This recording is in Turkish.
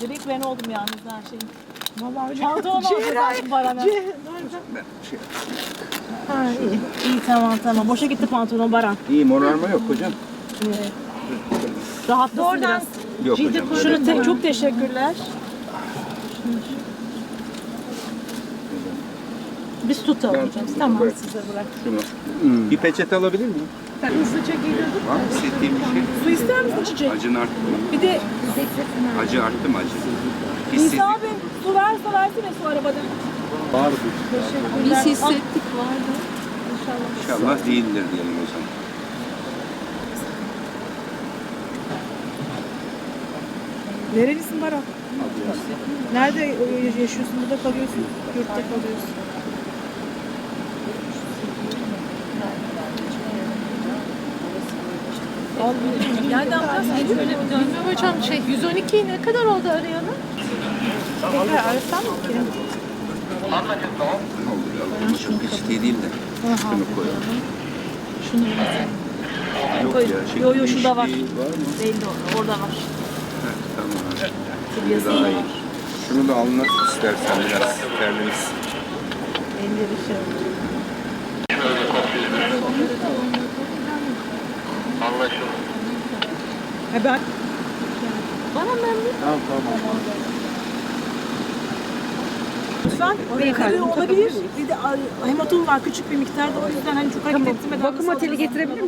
Direkt ben oldum yalnız her şeyin. Vallahi öyle. Pantolon oldu zaten Baran'a. Ce- Ben şey Ha iyi. İyi tamam tamam. Boşa gitti pantolon Baran. İyi morarma yok hocam. Rahatlasın Oradan biraz. Yok hocam. Şunu te- çok teşekkürler. Biz tutalım. Ben- Tamam bırak. size bırak. Şunu. Bir peçete alabilir miyim? Hızlıca geliyordum. Var mı hissettiğim bir şey? Su ister misin çiçek? Acın arttı mı? Bir de Acı arttı mı acı? İsa Hissettim. abi su verse versene su arabada. Vardı. Biz hissettik vardı. İnşallah değildir diyelim o zaman. Nerelisin Baran? Nerede yaşıyorsun? Burada kalıyorsun. Yurtta kalıyorsun. Nereden yapacağız? Geliyor öyle bir dön. Bilmem hocam şey 112 ne kadar oldu arayalı? Tekrar arasam mı? Allah. Çok peçete değil de. Şunu koyalım. Şunu Yok Koy. ya. şekil Yo, yo, şurada var. belli orada. Orada var. Heh, tamam. Filyası Daha da iyi. Şunu da tut istersen biraz terlemiş. Elleri şey. Ha ben Tamam tamam. lütfen belirli olabilir. Bir de a, hematom var küçük bir miktarda o yüzden hani çok hareket ettirmeden Bakım oteli getirebilir misin?